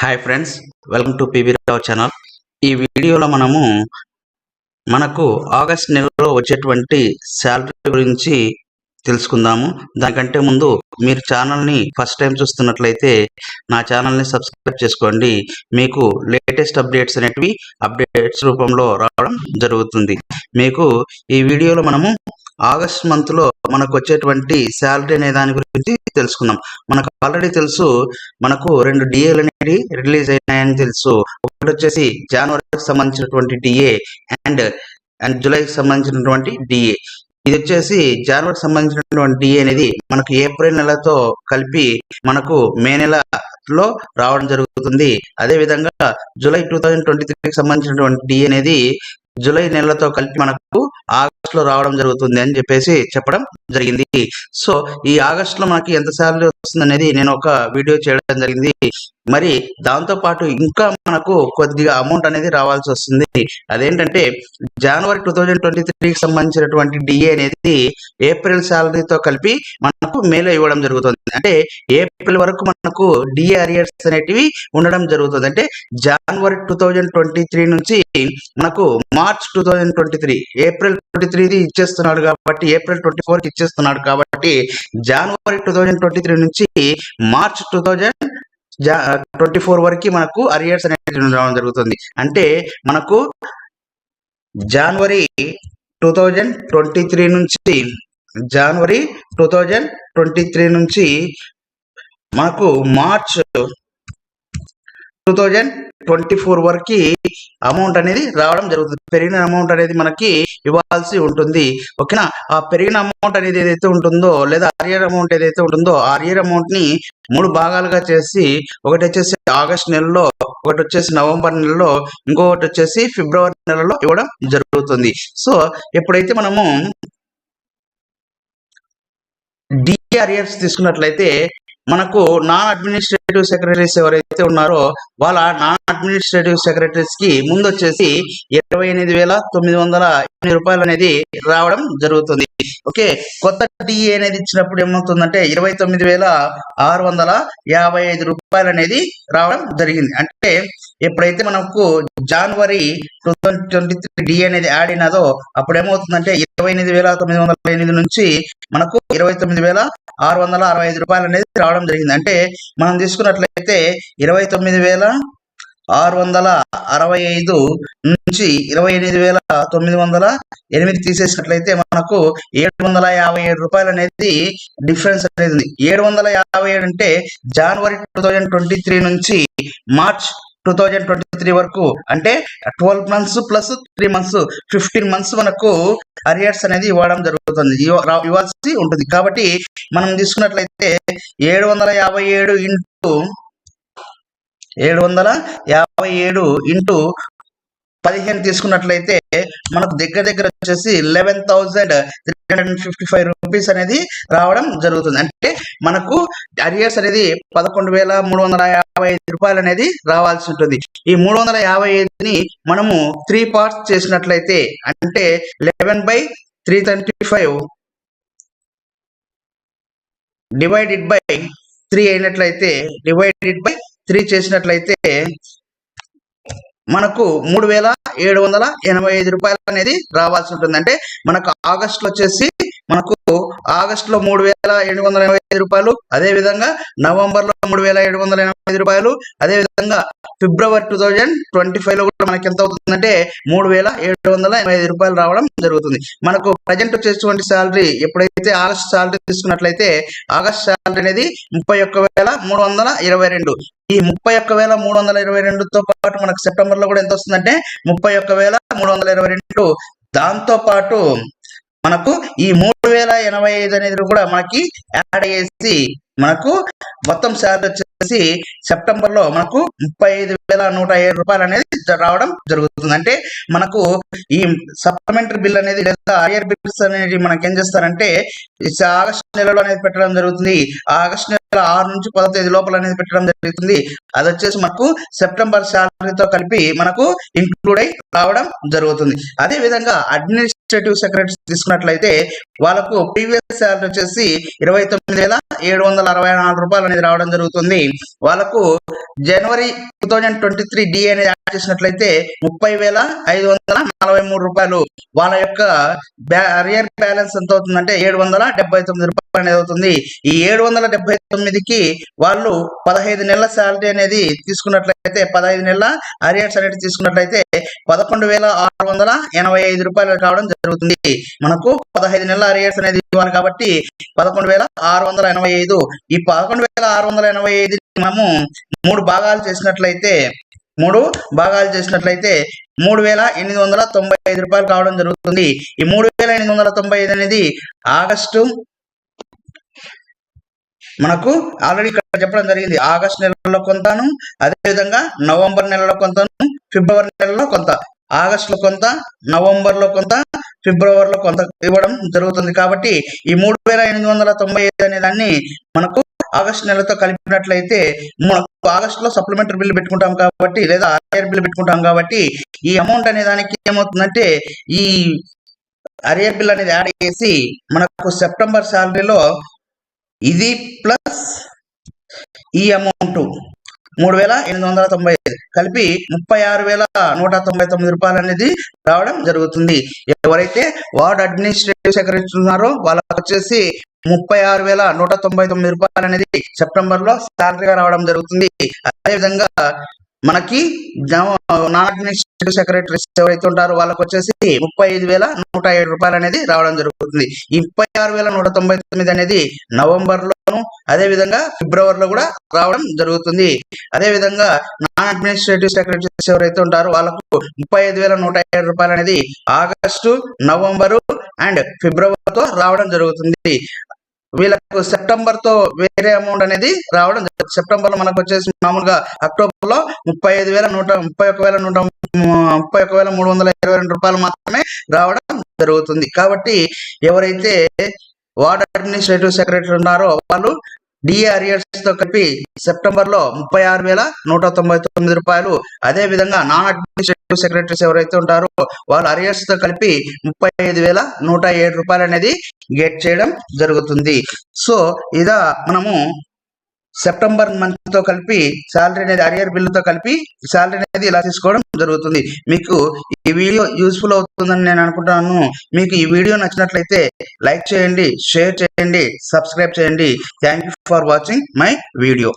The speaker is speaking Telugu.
Hi friends welcome to PV Rao channel ఈ వీడియోలో మనము మనకు ఆగస్ట్ నెలలో వచ్చేటువంటి శాలరీ గురించి తెలుసుకుందాము. దానికంటే ముందు మీరు ఛానల్ని ఫస్ట్ టైం చూస్తున్నట్లయితే నా ఛానల్ని సబ్స్క్రైబ్ చేసుకోండి. మీకు లేటెస్ట్ అప్డేట్స్ అనేటివి అప్డేట్స్ రూపంలో రావడం జరుగుతుంది. మీకు ఈ వీడియోలో మనము ఆగస్ట్ మంత్లో మనకు వచ్చేటువంటి శాలరీ అనే దాని గురించి తెలుసుకుందాం. మనకు ఆల్రెడీ తెలుసు మనకు రెండు డిఏలు అనేవి రిలీజ్ అయినాయని తెలుసు. ఒకటి వచ్చేసి జనవరికి సంబంధించినటువంటి డిఏ అండ్ అండ్ జూలైకి సంబంధించినటువంటి డిఏ. ఇది వచ్చేసి జనవరికి సంబంధించినటువంటి డిఏ అనేది మనకు ఏప్రిల్ నెలతో కలిపి మనకు మే నెల లో రావడం జరుగుతుంది. అదే విధంగా జూలై టూ థౌజండ్ ట్వంటీ త్రీకి సంబంధించినటువంటి డిఏ అనేది జూలై నెలతో కలిపి మనకు ఆగస్ట్లో రావడం జరుగుతుంది అని చెప్పేసి చెప్పడం జరిగింది. సో ఈ ఆగస్ట్లో మనకి ఎంత శాలరీ వస్తుంది అనేది నేను ఒక వీడియో చేయడం జరిగింది. మరి దాంతో పాటు ఇంకా మనకు కొద్దిగా అమౌంట్ అనేది రావాల్సి వస్తుంది. అదేంటంటే జనవరి టూ థౌజండ్ ట్వంటీ త్రీకి సంబంధించినటువంటి డిఏ అనేది ఏప్రిల్ శాలరీతో కలిపి మనకు మేలో ఇవ్వడం జరుగుతుంది. అంటే ఏప్రిల్ వరకు మనకు డిఏ అరియర్స్ అనేటివి ఉండడం జరుగుతుంది. అంటే జనవరి టూ థౌజండ్ ట్వంటీ త్రీ నుంచి మనకు March two thousand twenty three April twenty త్రీది ఇచ్చేస్తున్నాడు కాబట్టి ఏప్రిల్ ట్వంటీ ఫోర్కి ఇచ్చేస్తున్నాడు కాబట్టి జనవరి టూ థౌజండ్ ట్వంటీ త్రీ నుంచి March two thousand twenty four వరకు మనకు అరియర్స్ అనేది రావడం జరుగుతుంది. అంటే మనకు జనవరి టూ థౌజండ్ ట్వంటీ త్రీ నుంచి జనవరి టూ థౌజండ్ ట్వంటీ త్రీ నుంచి మనకు March two thousand twenty four వరకు అమౌంట్ అనేది రావడం జరుగుతుంది. పెరిగిన అమౌంట్ అనేది మనకి ఇవ్వాల్సి ఉంటుంది. ఓకేనా? ఆ పెరిగిన అమౌంట్ అనేది ఏదైతే ఉంటుందో లేదా ఆర్యర్ అమౌంట్ ఏదైతే ఉంటుందో ఆర్యర్ అమౌంట్ని మూడు భాగాలుగా చేసి ఒకటి వచ్చేసి ఆగస్ట్ నెలలో ఒకటి వచ్చేసి నవంబర్ నెలలో ఇంకొకటి వచ్చేసి ఫిబ్రవరి నెలలో ఇవ్వడం జరుగుతుంది. సో ఎప్పుడైతే మనము డిఆర్ఎఫ్స్ తీసుకున్నట్లయితే మనకు నాన్ అడ్మినిస్ట్రేటివ్ సెక్రటరీస్ ఎవరైతే ఉన్నారో వాళ్ళ నాన్ అడ్మినిస్ట్రేటివ్ సెక్రటరీస్కి ముందు వచ్చేసి ఇరవై ఎనిమిది వేల తొమ్మిది వందల ఎనిమిది రూపాయలు అనేది రావడం జరుగుతుంది. ఓకే కొత్త డిఏ అనేది ఇచ్చినప్పుడు ఏమవుతుందంటే ఇరవై తొమ్మిది వేల ఆరు వందల యాభై ఐదు రూపాయలు అనేది రావడం జరిగింది. అంటే ఎప్పుడైతే మనకు జనవరి two thousand twenty three D అనేది యాడ్ అయినదో అప్పుడు ఏమవుతుందంటే ఇరవై ఎనిమిది వేల తొమ్మిది వందల ఎనిమిది నుంచి మనకు ఇరవై తొమ్మిది వేల ఆరు వందల అరవై ఐదు రూపాయలు అనేది రావడం జరిగింది. అంటే మనం తీసుకున్నట్లయితే ఇరవై తొమ్మిది వేల ఆరు వందల అరవై ఐదు నుంచి ఇరవై ఎనిమిది వేల తొమ్మిది వందల ఎనిమిది తీసేసినట్లయితే మనకు ఏడు వందల యాభై ఏడు రూపాయలు అనేది డిఫరెన్స్ అనేది ఉంది. ఏడు వందల యాభై ఏడు అంటే జనవరి టూ థౌజండ్ ట్వంటీ త్రీ నుంచి March two thousand twenty three వరకు అంటే twelve months plus three months fifteen months మనకు అరియర్స్ అనేది ఇవ్వడం జరుగుతుంది. ఇవ్వాల్సి ఉంటుంది. కాబట్టి మనం తీసుకున్నట్లయితే ఏడు వందల యాభై ఏడు ఇంటూ ఏడు వందల యాభై ఏడు ఇంటూ పదిహేను తీసుకున్నట్లయితే మనకు దగ్గర దగ్గర వచ్చేసి eleven thousand three hundred fifty five rupees అనేది రావడం జరుగుతుంది. అంటే మనకు అరియర్స్ అనేది పదకొండు వేల మూడు వందల యాభై ఐదు రూపాయలు అనేది రావాల్సి ఉంటుంది. ఈ మూడు వందల యాభై ఐదుని మనము త్రీ పార్ట్స్ చేసినట్లయితే అంటే eleven by three thirty five divided by three అయినట్లయితే డివైడెడ్ బై త్రీ చేసినట్లయితే మనకు మూడు వేల ఏడు వందల ఎనభై ఐదు రూపాయలు అనేది రావాల్సి ఉంటుంది. అంటే మనకు ఆగస్ట్ వచ్చేసి మనకు ఆగస్ట్లో మూడు వేల ఏడు వందల ఎనభై ఐదు రూపాయలు అదే విధంగా నవంబర్లో మూడు వేల ఏడు వందల ఎనభై ఐదు రూపాయలు అదే విధంగా ఫిబ్రవరి టూ థౌజండ్ ట్వంటీ ఫైవ్లో కూడా మనకి ఎంత అవుతుందంటే మూడు వేల ఏడు వందల ఎనభై ఐదు రూపాయలు రావడం జరుగుతుంది. మనకు ప్రజెంట్ వచ్చేటువంటి శాలరీ ఎప్పుడైతే ఆగస్ట్ శాలరీ తీసుకున్నట్లయితే ఆగస్ట్ శాలరీ అనేది ముప్పై ఒక్క వేల మూడు వందల ఇరవై రెండు. ఈ ముప్పై ఒక్క వేల మూడు వందల ఇరవై రెండుతో పాటు మనకు సెప్టెంబర్లో కూడా ఎంత వస్తుందంటే ముప్పై ఒక్క వేల మూడు వందల ఇరవై రెండు. దాంతో పాటు మనకు ఈ మూడు వేల ఎనభై ఐదు అనేది కూడా మనకి యాడ్ చేసి మనకు మొత్తం శాలరీ వచ్చేసి సెప్టెంబర్లో మనకు ముప్పై ఐదు వేల నూట ఏడు రూపాయలు అనేది రావడం జరుగుతుంది. అంటే మనకు ఈ సప్లిమెంటరీ బిల్ అనేది లేదా ఐఆర్ బిల్స్ అనేది మనకి ఏం చేస్తారంటే ఆగస్టు ఆగస్ట్ నెలలో అనేది పెట్టడం జరుగుతుంది. ఆగస్టు ఆగస్ట్ వేల ఆరు నుంచి పదో తేదీ లోపల అనేది పెట్టడం జరుగుతుంది. అది వచ్చేసి మనకు సెప్టెంబర్ శాలరీతో కలిపి మనకు ఇంక్లూడ్ అయి రావడం జరుగుతుంది. అదే విధంగా అడ్మినిస్ట్రేటివ్ సెక్రటరీ తీసుకున్నట్లయితే వాళ్ళకు ప్రీవియస్ శాలరీ వచ్చేసి ఇరవై తొమ్మిది వేల ఏడు వందల అరవై నాలుగు రూపాయలు అనేది రావడం జరుగుతుంది. వాళ్ళకు జనవరి two thousand twenty three D అనేది యాడ్ చేసినట్లయితే ముప్పై వేల ఐదు వందల నలభై మూడు రూపాయలు వాళ్ళ యొక్క అరియర్ బ్యాలెన్స్ ఎంత అవుతుందంటే ఏడు వందల డెబ్బై తొమ్మిది రూపాయలు అనేది అవుతుంది. ఈ ఏడు వందల డెబ్బై తొమ్మిదికి వాళ్ళు పదహైదు నెలల శాలరీ అనేది తీసుకున్నట్లయితే పదహైదు నెలల అరియర్స్ అనేది తీసుకున్నట్లయితే పదకొండు వేల ఆరు వందల ఎనభై ఐదు రూపాయలు కావడం జరుగుతుంది. మనకు పదహైదు నెలల అరియర్స్ అనేది ఇవ్వాలి కాబట్టి పదకొండు వేల ఆరు వందల ఎనభై ఐదు. ఈ పదకొండు వేల ఆరు వందల ఎనభై ఐదు మనము మూడు భాగాలు చేసినట్లయితే మూడు భాగాలు చేసినట్లయితే మూడు వేల ఎనిమిది వందల తొంభై ఐదు రూపాయలు కావడం జరుగుతుంది. ఈ మూడు వేల ఎనిమిది వందల తొంభై ఐదు అనేది ఆగస్టు మనకు ఆల్రెడీ ఇక్కడ చెప్పడం జరిగింది. ఆగస్ట్ నెలలో కొంతను అదేవిధంగా నవంబర్ నెలలో కొంతను ఫిబ్రవరి నెలలో కొంత ఆగస్ట్లో కొంత నవంబర్లో కొంత ఫిబ్రవరిలో కొంత ఇవ్వడం జరుగుతుంది. కాబట్టి ఈ మూడు వేల ఎనిమిది వందల తొంభై ఐదు అనే దాన్ని మనకు ఆగస్ట్ నెలతో కలిపినట్లయితే మనకు ఆగస్ట్లో సప్లిమెంటరీ బిల్ పెట్టుకుంటాం కాబట్టి లేదా అరియర్ బిల్ పెట్టుకుంటాం కాబట్టి ఈ అమౌంట్ అనే దానికి ఏమవుతుందంటే ఈ అరియర్ బిల్ అనేది యాడ్ చేసి మనకు సెప్టెంబర్ శాలరీలో ఇది ప్లస్ ఈ అమౌంట్ మూడు వేల ఎనిమిది వందల తొంభై ఐదు కలిపి ముప్పై ఆరు వేల నూట తొంభై తొమ్మిది రూపాయలు అనేది రావడం జరుగుతుంది. ఎవరైతే వార్డ్ అడ్మినిస్ట్రేటివ్ సెక్రటరీ ఉన్నారో వాళ్ళకి వచ్చేసి ముప్పై ఆరు వేల నూట తొంభై తొమ్మిది రూపాయలు అనేది సెప్టెంబర్లో శాలరీగా రావడం జరుగుతుంది. అదేవిధంగా మనకి నాన్ అడ్మినిస్ట్రేటివ్ సెక్రటరీస్ ఎవరైతే ఉంటారో వాళ్ళకి వచ్చేసి ముప్పై ఐదు వేల నూట ఏడు రూపాయలు అనేది రావడం జరుగుతుంది. ఈ ముప్పై ఆరు వేల నూట తొంభై తొమ్మిది అనేది నవంబర్ లోను అదే విధంగా ఫిబ్రవరిలో కూడా రావడం జరుగుతుంది. అదే విధంగా నాన్ అడ్మినిస్ట్రేటివ్ సెక్రటరీస్ ఎవరైతే ఉంటారో వాళ్ళకు ముప్పై ఐదు వేల నూట ఏడు రూపాయలు అనేది ఆగస్టు నవంబరు అండ్ ఫిబ్రవరితో రావడం జరుగుతుంది. వీళ్ళకు సెప్టెంబర్తో వేరే అమౌంట్ అనేది రావడం జరుగుతుంది. సెప్టెంబర్లో మనకు వచ్చేసి మామూలుగా అక్టోబర్లో ముప్పై ఐదు వేల నూట ముప్పై ఒక వేల నూట ముప్పై ఒక వేల మూడు వందల ఇరవై రెండు రూపాయలు మాత్రమే రావడం జరుగుతుంది. కాబట్టి ఎవరైతే వార్డ్ అడ్మినిస్ట్రేటివ్ సెక్రటరీ ఉన్నారో వాళ్ళు డిఏ అరియర్స్తో కలిపి సెప్టెంబర్లో ముప్పై ఆరు వేల నూట తొంభై తొమ్మిది రూపాయలు. అదే విధంగా నాన్ అడ్మినిస్ట్రేటివ్ సెక్రటరీస్ ఎవరైతే ఉంటారో వాళ్ళు అరియర్స్తో కలిపి ముప్పై ఐదు వేల నూట ఏడు రూపాయలు అనేది గెట్ చేయడం జరుగుతుంది. సో ఇదా మనము సెప్టెంబర్ మంత్తో కలిపి శాలరీ అనేది అరియర్ బిల్లుతో కలిపి శాలరీ అనేది ఇలా తీసుకోవడం జరుగుతుంది. మీకు ఈ వీడియో యూస్ఫుల్ అవుతుందని నేను అనుకుంటున్నాను. మీకు ఈ వీడియో నచ్చినట్లయితే లైక్ చేయండి షేర్ చేయండి సబ్స్క్రైబ్ చేయండి. Thank you for watching my video